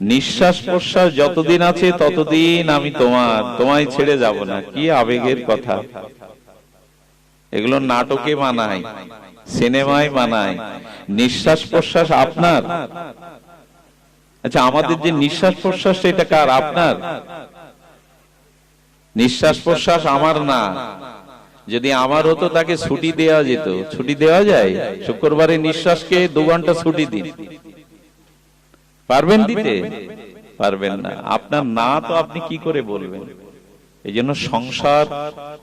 নিঃশ্বাস প্রশ্বাস যতদিন আছে ততদিন আমি তোমার, তোমায় ছেড়ে যাব না। কি আবেগের কথা। এগুলো নাটকে মানায়, সিনেমায় মানায়। নিঃশ্বাস প্রশ্বাস আপনার। আচ্ছা আমাদের যে নিঃশ্বাস প্রশ্বাস এটা কার? আপনার। নিঃশ্বাস প্রশ্বাস আমার না। যদি আমার হতো, তাকে ছুটি দেওয়া যেত। ছুটি দেওয়া যায়? শুক্রবারে নিঃশ্বাসকে দু ঘণ্টা ছুটি দিন। পারবেন দিতে? পারবেন না। আপনার না তো আপনি কি করে বলবেন? এই জন্য সংসার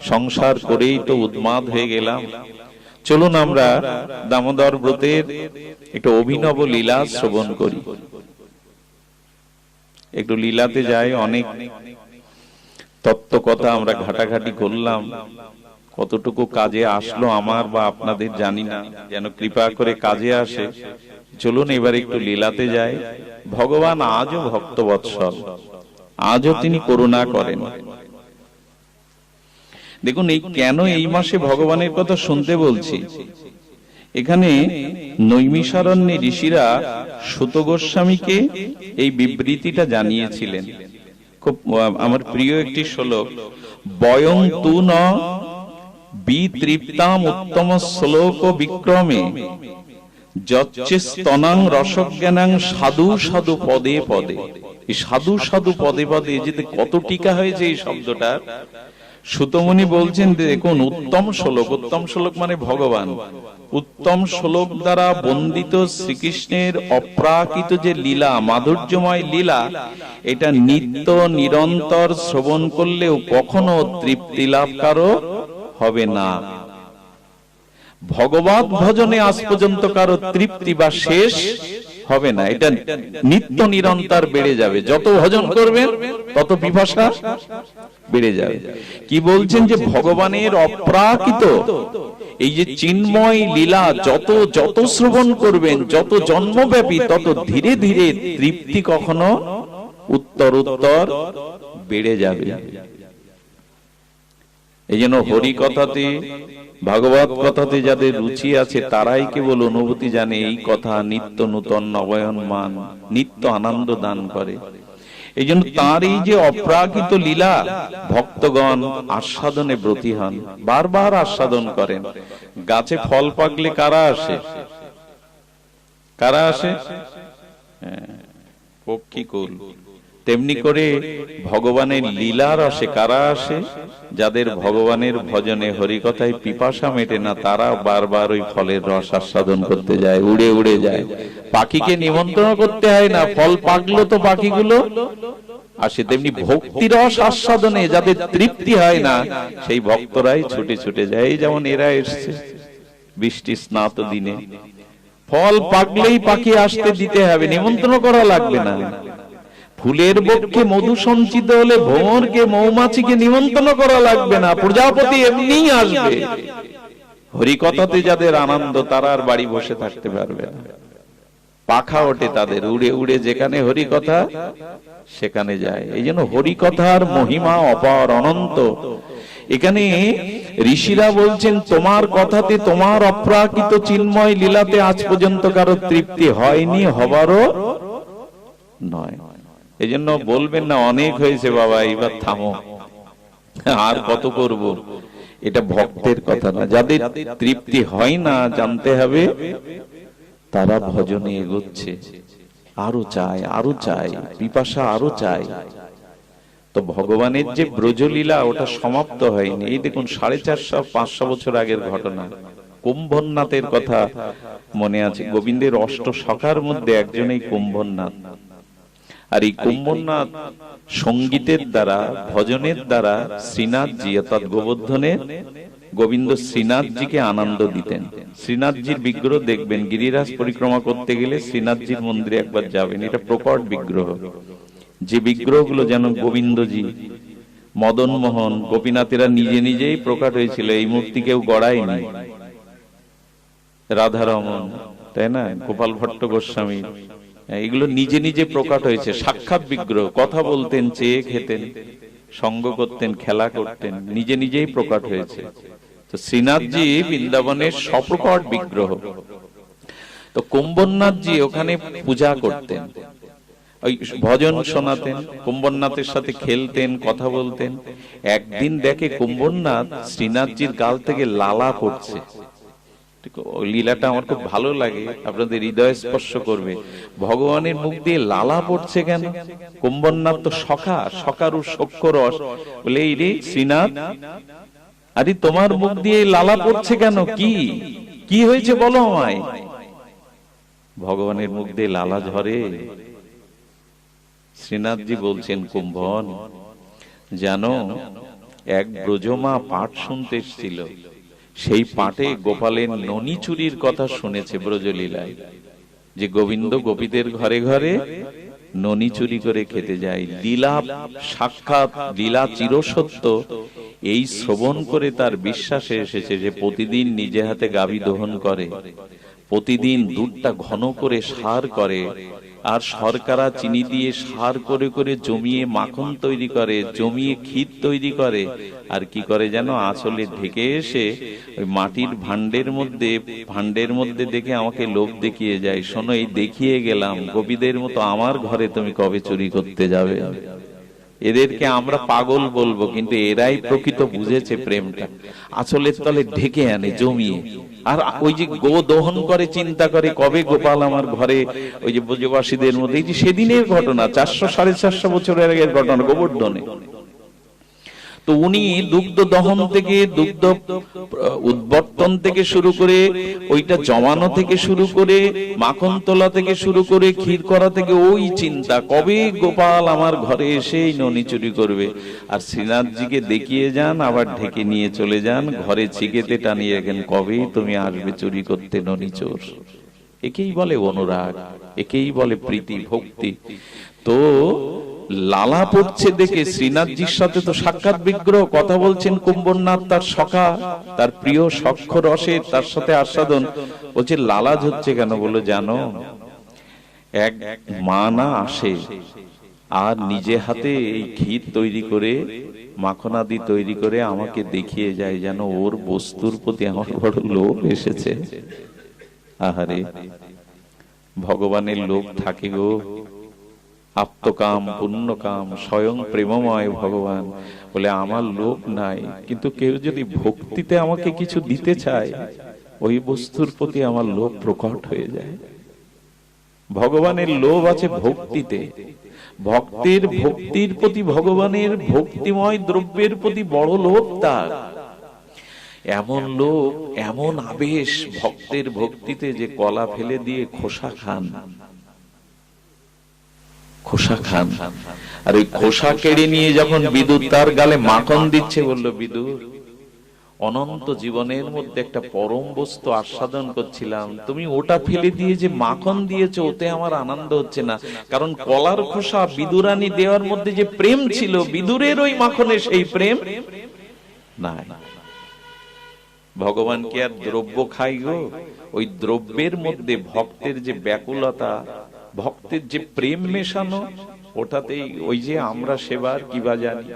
সংসার করেই তো উদ্মাদ হয়ে গেলাম। চলুন আমরা দামোদর ব্রতের একটু অভিনব লীলা শ্রবণ করি। একটু লীলাতে যাই অনেক তত্ত্ব কথা আমরা ঘাটাঘাটি করলাম। কতটুকু কাজে আসলো আমার বা আপনাদের জানি না। যেন কৃপা করে কাজে আসে। চলুন এবার একটু লীলাতে যাই। ভগবান আজও ভক্তবৎসল। আজও তিনি করুণা করেন। দেখুন, এই কেন এই মাসে ভগবানের কথা শুনতে বলছি? এখানে নৈমিষারণ্যে ঋষিরা সুত গোস্বামীকে এই বিবৃতিটা জানিয়েছিলেন। খুব আমার প্রিয় একটি শ্লোক। বয়ং তু ন বিতৃপ্তাম উত্তম শ্লোক বিক্রমে। সাধু সাধু পদে পদে। সাধু সাধু পদে পদে যেতে কত টিকা হয়েছে এই শব্দটার সুতমণি বলছেন, দেখুন, উত্তম শ্লোক উত্তম শ্লোক মানে ভগবান। উত্তম শ্লোক দ্বারা বন্দিত শ্রীকৃষ্ণের অপ্রাকৃত যে লীলা, মাধুর্যময় লীলা, এটা নিত্য নিরন্তর শ্রবণ করলেও কখনো তৃপ্তি লাভ কারও হবে না। ভগবত ভজনে আজ পর্যন্ত কারও তৃপ্তি বা শেষ হবে না। এটা নিত্য নিরন্তর বেড়ে যাবে। যত ভজন করবেন, তত পিপাসা বেড়ে যাবে। কি বলছেন যে ভগবানের অপ্রাকৃত এই যে চিন্ময় লীলা, যত যত শ্রবণ করবেন, যত জন্মব্যাপী, তত ধীরে ধীরে তৃপ্তি কখনো উত্তর উত্তর বেড়ে যাবে। এই জন্য হরি কথাতে ভাগবত কথাতে যাদের রুচি আছে তারাই কেবল অনুভূতি জানে এই কথা নিত্য নূতন নবয়নমান নিত্য আনন্দ দান করে। এই জন্য তার এই যে অপ্রাকৃত লীলা ভক্তগণ আস্বাদনে ব্রতী হন। বারবার আস্বাদন করেন। গাছে ফল পাকলে কারা আসে? কারা আসে? হ্যাঁ, পক্ষী কুল? তেমনি করে ভগবানের লীলার আসে, কারা আসে? যাদের ভগবানের ভজনে হরিকথায় পিপাসা মেটে না, তারা বারবার ওই ফলের রস আস্বাদন করতে যায়, উড়ে উড়ে যায়। পাখিকে নিমন্ত্রণ করতে হয় না, ফল পাকলো তো পাখিগুলো। আসে তেমনি ভক্তি রস আস্বাদনে, যাদের তৃপ্তি হয় না, সেই ভক্তরাই ছুটে ছুটে যায়। যেমন এরা এসছে, বৃষ্টি স্নাত দিনে। ফল পাকলেই পাখি আসতে দিতে হবে, নিমন্ত্রণ করা লাগবে না। ফুলের বক্ষে মধু সঞ্চিত হলে ভ্রমরকে মৌমাছিকে নিমন্ত্রণ করা লাগবে না। প্রজাপতি এমনিই আসবে। হরিকথাতে যাদের আনন্দ তারা আর বাড়ি বসে থাকতে পারবে না। পাখা ওঠে তাদের, উড়ে উড়ে যেখানে হরিকথা, সেখানে যায়। এই জন্য হরিকথার মহিমা অপার অনন্ত। এখানে ঋষিরা বলছেন, তোমার কথাতে তোমার অপ্রাকৃত চিন্ময় লীলাতে আজ পর্যন্ত কারও তৃপ্তি হয়নি, হবারও নয়। এই জন্য বলবেন না, অনেক হয়েছে বাবা, এবার থামো। আর কত করব? এটা ভক্তের কথা না, যাদের তৃপ্তি হয় না জানতে হবে, তারা ভজনে এগোচ্ছে। আরও চায় আরও চায়, পিপাসা আরও চায়। তো ভগবানের যে ব্রজলীলা, ওটা সমাপ্ত হয়নি। এই দেখুন, সাড়ে চারশো, পাঁচশো বছর আগের ঘটনা। কুম্ভনাথের কথা মনে আছে। গোবিন্দের অষ্ট সখার মধ্যে একজন এই কুম্ভনাথ আর এই কুম্ভনাথ সঙ্গীতের দ্বারা, ভজনের দ্বারা শ্রীনাথজি, অর্থাৎ গোবর্ধনের গোবিন্দ শ্রীনাথজিকে আনন্দ দিতেন। শ্রীনাথজির বিগ্রহ দেখবেন, গিরিরাজ পরিক্রমা করতে গেলে শ্রীনাথজির মন্দিরে একবার যাবেন, এটা প্রকট বিগ্রহ। যে বিগ্রহগুলো যেন গোবিন্দজি মদন মোহন গোপীনাথেরা নিজে নিজেই প্রকাট হয়েছিল, এই মূর্তি কেউ গড়ায়নি। রাধারমন, তাই না? গোপাল ভট্ট গোস্বামী। এগুলো নিজে নিজে প্রকাট হয়েছে। সাক্ষাৎ বিগ্রহ, কথা বলতেন, চেয়ে খেতেন, সঙ্গ করতেন, খেলা করতেন, নিজে নিজেই প্রকাট হয়েছে। তো শ্রীনাথজি বৃন্দাবনের সপ্রকট বিগ্রহ। তো কুম্ভনাথজি ওখানে পূজা করতেন। ওই ভজন শোনাতেন, কুম্ভনাথের সাথে খেলতেন, কথা বলতেন। একদিন দেখে কুম্ভনাথ শ্রীনাথজির গাল থেকে লালা পড়ছে। লীলাটা আমার খুব ভালো লাগে, আপনাদের হৃদয় স্পর্শ করবে। ভগবানের মুখ দিয়ে লালা পড়ছে কেন? কুম্ভনাথ তো সখা, সখারু সক্ষ রস বলে, এই রে শ্রীনাথ, আরে তোমার মুখ দিয়ে লালা পড়ছে কেন? কি? কি হয়েছে বলো আমায়? ভগবানের মুখ দিয়ে লালা ঝরে। শ্রীনাথজি বলছেন, কুম্ভন, জানো, এক ব্রজমা পাঠ শুনতে এসেছিল। সেই পাটে গোপালের ননি চুরির কথা শুনেছে ব্রজলীলায়। যে গোবিন্দ গোপীদের ঘরে ঘরে ননি চুরি করে খেতে যায়। লীলা সাক্ষাৎ লীলা চিরসত্য এই শ্রবণ করে তার বিশ্বাসে এসেছে যে প্রতিদিন নিজে হাতে গাভী দহন করে। প্রতিদিন দুধটা ঘন করে সার করে, আর শর্করা, চিনি দিয়ে সার করে করে জমিয়ে মাখন তৈরি করে, জমিয়ে ক্ষীর তৈরি করে। আর কি করে যেন? আঁচলে ঢেকে এসে ওই মাটির ভান্ডের মধ্যে ভান্ডের মধ্যে দেখে আমাকে লোভ দেখিয়ে যায়। শোনো, এই দেখিয়ে গেলাম। গোপীদের মতো আমার ঘরে তুমি কবে চুরি করতে যাবে? এদেরকে আমরা পাগল বলব কিন্তু এরাই প্রকৃত বুঝেছে প্রেমটা। আসলের তলে ঢেকে আনে জমিয়ে আর ওই যে গো দহন করে চিন্তা করে কবে গোপাল আমার ঘরে ওই যে ব্রজবাসীদের মধ্যে এই যে সেদিনের ঘটনা চারশো সাড়ে চারশো বছরের আগের ঘটনা গোবর্ধনে। তো উনি দুগ্ধ দহন থেকে দুগ্ধ উদ্বর্তন থেকে শুরু করে ওইটা জমানো থেকে শুরু করে মাখন তোলা থেকে শুরু করে ক্ষীর করা থেকে ওই চিন্তা। কবে গোপাল আমার ঘরে এসে ননি চুরি করবে? আর শ্রীনাথজিকে দেখিয়ে যান আবার ঢেকে নিয়ে চলে যান। ঘরে ছিকেতে টানিয়ে রাখেন কবে তুমি আসবে চুরি করতে ননি চোর? একেই বলে অনুরাগ একেই বলে প্রীতি ভক্তি। তো লালা পড়ছে দেখে শ্রীনাথজির সাথে তো সাক্ষাৎ বিগ্রহ, কথা বলছেন কুম্ভনাথ তার সখা, তার প্রিয় সক্ষ রসে তার সাথে আস্বাদন। বলছে, লালা হচ্ছে কেন? বলো জানো, এক মা না আসে আর নিজে হাতে এই ক্ষীর তৈরি করে, মাখনাদি তৈরি করে আমাকে দেখিয়ে যায়, যেন ওর বস্তুর প্রতি আমার বড় লোভ এসেছে। আহারে, ভগবানের লোভ থাকে গো। আপ্তকাম পুণ্যকাম স্বয়ং প্রেমময় ভগবান। বলে আমার লোভ নাই। কিন্তু কেউ যদি ভক্তিতে আমাকে কিছু দিতে চায় ওই বস্তুর প্রতি আমার লোভ প্রকট হয়ে যায়। ভগবানের লোভ আছে ভক্তিতে। ভক্তের ভক্তির প্রতি ভগবানের ভক্তিময় দ্রব্যের প্রতি বড় লোভ তার। এমন লোক এমন আবেশ ভক্তের ভক্তিতে যে কলা ফেলে দিয়ে খোসা খান। খোসা খান। আর ওই খোসা কেড়ে নিয়ে যখন বিদুর তার গালে মাখন দিচ্ছে, বলল, বিদুর, অনন্ত জীবনের মধ্যে একটা পরম বস্তু আস্বাদন করছিলাম। তুমি ওটা ফেলে দিয়ে যে মাখন দিয়েছ, ওতে আমার আনন্দ হচ্ছে না। কারণ কলার খোসা বিদুরানি দেওয়ার মধ্যে যে প্রেম ছিল, বিদুরের ওই মাখনে সেই প্রেম না ভগবান কি আর দ্রব্য খাই গো? ওই দ্রব্যের মধ্যে ভক্তের যে ব্যাকুলতা ভক্তের যে প্রেম মেশানো ওটাতেই ওই যে আমরা সেবার কিবা জানি।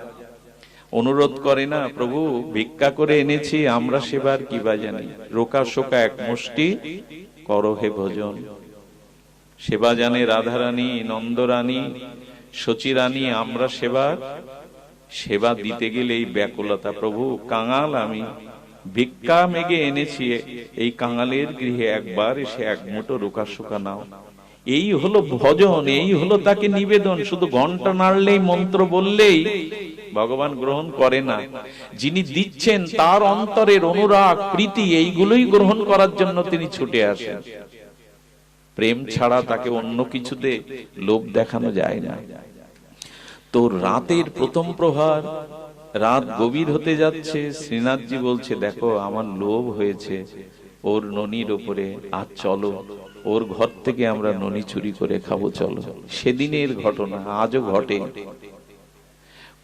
অনুরোধ করে না, প্রভু, ভিক্ষা করে এনেছি, আমরা সেবার কিবা জানি। রোকা শোকা এক মুষ্টি, করো হে ভোজন। সেবা জানে রাধারানী, নন্দরানী সচিরানী আমরা সেবার। সেবা দিতে গেলে এই ব্যাকুলতা, প্রভু, কাঙাল আমি। ভিক্ষা মেগে এনেছি, এই কাঙালের গৃহে একবার এসে এক মুঠো রোকা শোকা নাও। এই হলো ভজন, এই হলো তাকে নিবেদন। শুধু ঘণ্টা নাড়লেই, মন্ত্র বললেই ভগবান গ্রহণ করে না। যিনি দিচ্ছেন তার অন্তরের অনুরাগ, প্রীতি, এইগুলোই গ্রহণ করার জন্য তিনি ছুটে আসেন। প্রেম ছাড়া তাকে অন্য কিছুতে লোভ দেখানো যায় না। তো রাতের প্রথম প্রহার, রাত গভীর হতে যাচ্ছে। শ্রীনাথজি বলছে, দেখো, আমার লোভ হয়েছে। ওর ননির ওপরে আর চলো। ওর ঘর থেকে আমরা ননি চুরি করে খাব, চলো। সেদিনের ঘটনা আজও ঘটে।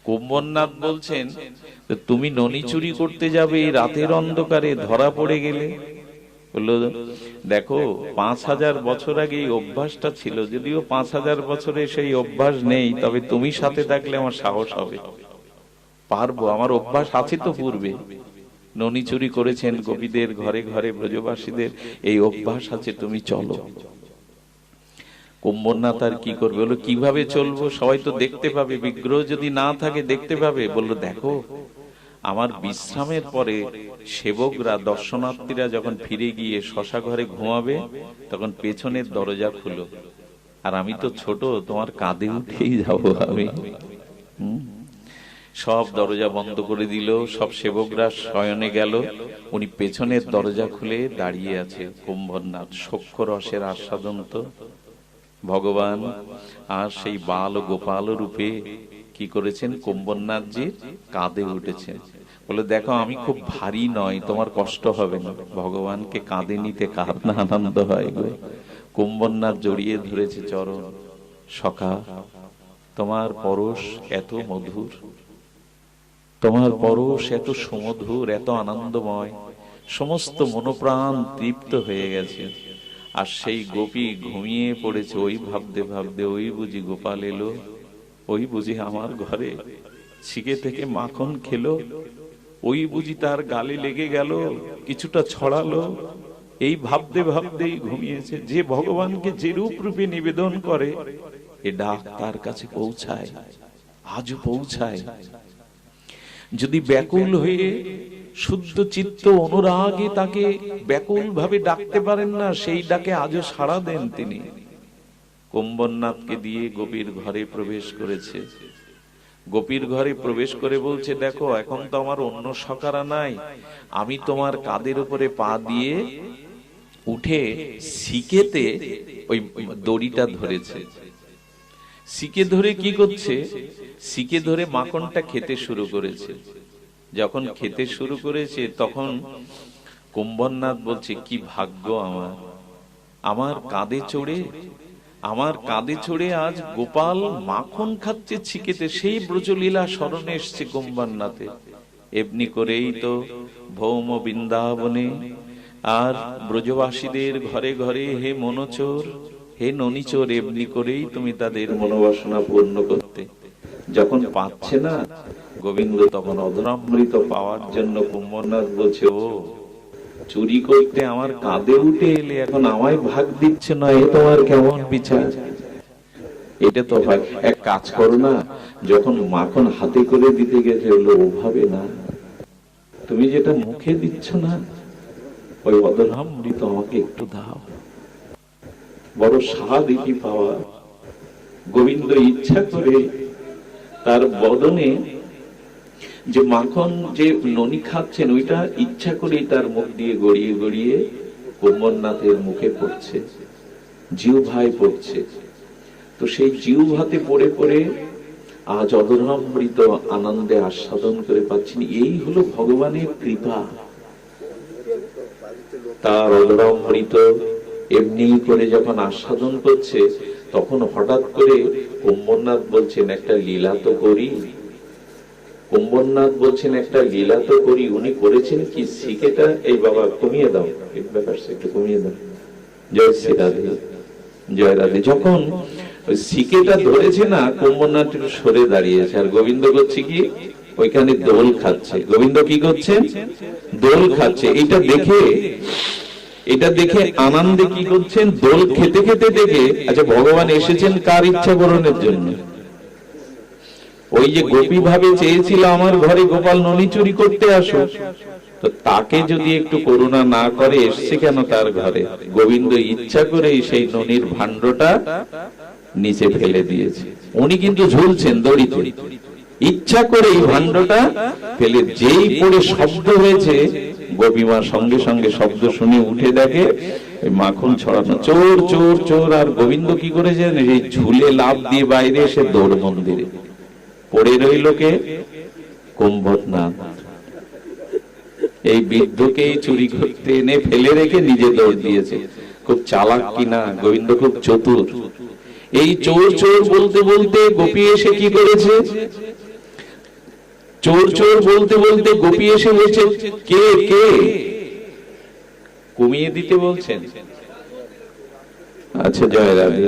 কুম্ভনাথ বলছেন, তুমি ননি চুরি করতে যাবে এই রাতের অন্ধকারে, ধরা পড়ে গেলে? বলল, দেখো, পাঁচ হাজার বছর আগে এই অভ্যাসটা ছিল। যদিও পাঁচ হাজার বছরে সেই অভ্যাস নেই, তবে তুমি সাথে থাকলে আমার সাহস হবে। পারব, আমার অভ্যাস আছে তো পূর্বে। ননি চুরি করেছেন গোপীদের ঘরে ঘরে ব্রজবাসীদের। এই অভ্যাস আছে, তুমি চলো। কুম্ভনাথ আর কি করবে? বলল, কীভাবে চলবো? সবাই তো দেখতে পাবে। বিগ্রহ যদি না থাকে, দেখতে পাবে। বলল, দেখো, আমার বিশ্রামের পরে সেবকরা, দর্শনার্থীরা যখন ফিরে গিয়ে শশা ঘরে ঘুমাবে, তখন পেছনের দরজা খুলো। আর আমি তো ছোট, তোমার কাঁধে উঠেই যাব আমি। হুম। সব দরজা বন্ধ করে দিল, সব সেবকরা শয়নে গেল। উনি পেছনের দরজা খুলে দাঁড়িয়ে আছে, কুম্ভনাথ সক্ষ রসের আস্বাদন তো। ভগবান, আর সেই বাল গোপাল রূপে কি করেছেন? কুম্ভনাথজি কাঁধে উঠেছেন। বলে, দেখো, আমি খুব ভারী নয়, তোমার কষ্ট হবে না। ভগবানকে কাঁধে নিতে কার না আনন্দ হয় গো। কুম্ভনাথ জড়িয়ে ধরেছে চরণ। সখা, তোমার পরশ এত মধুর। তোমার পরশ এত সুমধুর, এত আনন্দময়, সমস্ত মনোপ্রাণ তৃপ্ত হয়ে গেছে। আর সেই গোপী ঘুমিয়ে পড়েছে, ওই ভাবতে ভাবতে, ওই বুঝি গোপাল এলো, ওই বুঝি আমার ঘরে। ছিকে থেকে মাখন খেলো, ওই বুঝি তার গালে লেগে গেল, কিছুটা ছড়ালো। এই ভাবতে ভাবতেই ঘুমিয়েছে, যে ভগবানকে যে রূপ রূপে নিবেদন করে, এ ডাক তার কাছে পৌঁছায়, আজও পৌঁছায়। যদি ব্যাকুল হয়ে শুদ্ধ চিত্ত অনুরাগে তাকে ব্যাকুল ভাবে ডাকতে পারেন না সেই ডাকে আজও সাড়া দেন তিনি। কুম্বরনাথকে দিয়ে গোপীর ঘরে প্রবেশ করেছে। গোপীর ঘরে প্রবেশ করে বলছে দেখো এখন তো আমার অন্য সকারা নাই। আমি তোমার কাদের উপরে পা দিয়ে উঠে শিকেতে ওই দড়িটা ধরেছে। শিকে ধরে কি করছে? শিকে ধরে মাখনটা খেতে শুরু করেছে। যখন খেতে শুরু করেছে, তখন কুম্ভনাথ বলছে, কি ভাগ্য আমার। আমার কাঁধে চড়ে, আমার কাঁধে চড়ে আজ গোপাল মাখন খাচ্ছে ছিকেতে, সেই ব্রজলীলা স্মরণে এসছে কুম্ভনাথে এমনি করেই তো ভৌম বৃন্দাবনে আর ব্রজবাসীদের ঘরে ঘরে হে মনোচোর, হে ননিচোর, এমনি করেই তুমি তাদের মনোবাসনা পূর্ণ করতে। যখন পাচ্ছে না, গোবিন্দ তখন অধরামৃত পাওয়ার জন্য কুম্ভনাথ বলছে, ও, চুরি করতে আমার কাঁধে উঠে এলে এখন আমায় ভাগ দিচ্ছে না, এ তোমার কেমন বিচার? এটা তো হয়। এক কাজ করো না, যখন মাখন হাতে করে দিতে গেছে হলো ওভাবে না। তুমি যেটা মুখে দিচ্ছ না, ওই অধরামৃত আমাকে একটু দাও। বড় স্বাদ এটি পাওয়া। গোবিন্দ ইচ্ছা করে তার বদনে যে মাখন, যে ননি খাচ্ছেন, ওইটা ইচ্ছা করে তার মুখ দিয়ে গড়িয়ে গড়িয়ে কোমরনাথের মুখে পড়ছে জিউ ভাই পড়ছে। তো সেই জিউ ভাতে পড়ে পড়ে আজ অধরামৃত আনন্দে আস্বাদন করে পাচ্ছেন, এই হলো ভগবানের কৃপা। তার অধরামৃত এমনি করে যখন আস্বাদন করছে, তখন হঠাৎ করে কুম্ভনাথ বলছেন, একটা লীলা তো করি। কুম্ভনাথ বলছেন, একটা লীলা তো করি। উনি করেছেন কি? শিখেটা এই বাবা কমিয়ে দাও। একটু কমিয়ে দাও। জয় শ্রী রাধে। জয় রাধে। যখন ওই ধরেছে না, কুম্ভনাথ সরে দাঁড়িয়েছে। আর গোবিন্দ করছে কি? ওইখানে দোল খাচ্ছে। গোবিন্দ কি করছে? দোল খাচ্ছে। এটা দেখে এটা দেখে আনন্দে কি করছেন? দোল খেতে খেতে দেখে আচ্ছা ভগবান এসেছেন কার ইচ্ছা পূরণের জন্য? ওই যে গোপী ভাবে চেয়েছিল আমার ঘরে, গোপাল ননি, চুরি করতে আসো। তো তাকে যদি একটু করুণা না করে, এসছে কেন তার ঘরে? গোবিন্দ ইচ্ছা করে সেই ননির ভাণ্ডটা নিচে ফেলে দিয়েছে। উনি কিন্তু ঝুলছেন দড়িতে। ইচ্ছা করে এই ভাণ্ডটা ফেলে, যেই পড়ে শব্দ হয়েছে গোপীমা সঙ্গে সঙ্গে শব্দ শুনে উঠে দেখে মাখন ছড়ানো চোর চোর চোর, আর গোবিন্দ কি করেছেন? এই ঝুলে লাভ দিয়ে বাইরে এসে দৌড় মন্দিরে। পড়ে রইল কে? কুম্ভনাথ। এই বৃদ্ধকে চুরি করতে এনে ফেলে রেখে নিজে দৌড় দিয়েছে। খুব চালাক কিনা, গোবিন্দ খুব চতুর। এই চোর চোর বলতে বলতে গোপী এসে কি করেছে? চোর চোর বলতে বলতে গোপী এসে বলছে কে কে? কমিয়ে দিতে বলছেন। আচ্ছা জয় রাধে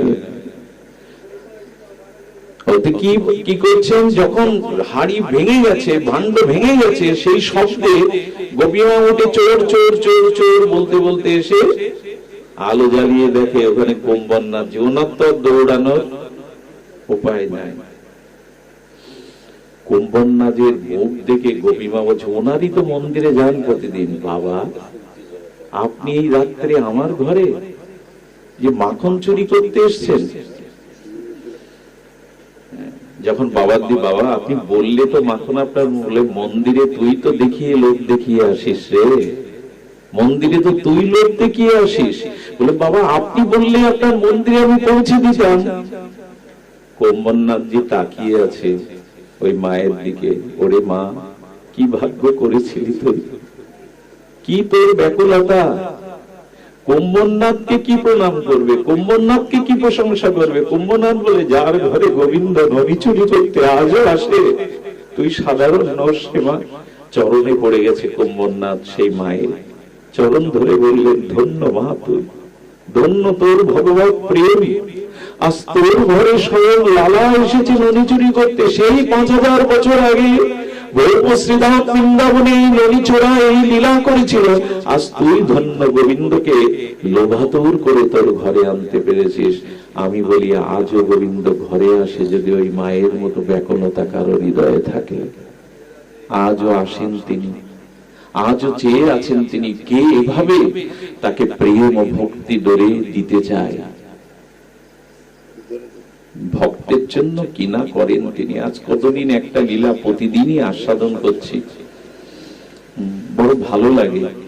কি কি করছেন? যখন হাড়ি ভেঙে গেছে ভাণ্ড ভেঙে গেছে সেই শব্দে গোপীমা উঠে চোর চোর চোর চোর বলতে বলতে এসে আলো জ্বালিয়ে দেখে ওখানে ওনার তো দৌড়ানোর উপায় নাই। কুম্ভন্নাজের মুখ দেখে গোপীমা বলছে ওনারই তো মন্দিরে যান প্রতিদিন। বাবা, আপনি এই রাত্রে আমার ঘরে যে মাখন চুরি করতে এসছেন? যখন বাবার দি বাবা, আপনি বললে তো মাখন আপনার বলে, মন্দিরে তুই তো দেখিয়ে লোক দেখিয়ে আসিস রে। মন্দিরে তো তুই লোক দেখিয়ে আসিস। বলে, বাবা, আপনি বললে আপনার মন্দিরে আমি পৌঁছে দিতাম। কোম্বরনাথজি তাকিয়ে আছে। ওই মায়ের দিকে, ওরে মা, কি ভাগ্য করেছিলি তুই? কি তোর ব্যাকুলতা? কুম্ভনাথকে কি প্রণাম করবে? কুম্ভনাথকে কি প্রশংসা করবে? কুম্ভনাথ বলে, যার ঘরে গোবিন্দ নবী চুরি করতে আজও আসে, তুই সাধারণ নস সেবা চরণে পড়ে গেছে কুম্ভনাথ সেই মায়ের। চরণ ধরে বললেন, ধন্য মা তুই, ধন্য তোর ভগবত প্রেম তোর ঘরে স্বয়ং লালা এসেছে নদী চুরি করতে। সেই পাঁচ হাজার বছর আগে আজ আমি বলি, আজও গোবিন্দ ঘরে আসে যদি ওই মায়ের মতো ব্যাকুলতা কারও হৃদয়ে থাকে। আজও আসেন তিনি। আজও চেয়ে আছেন তিনি। কে এভাবে তাকে প্রেম ও ভক্তি দিতে চায়? ভক্তের জন্য কিনা করেন তিনি। আজ কতদিন একটা লীলা প্রতিদিনই আস্বাদন করছি। বড় ভালো লাগে।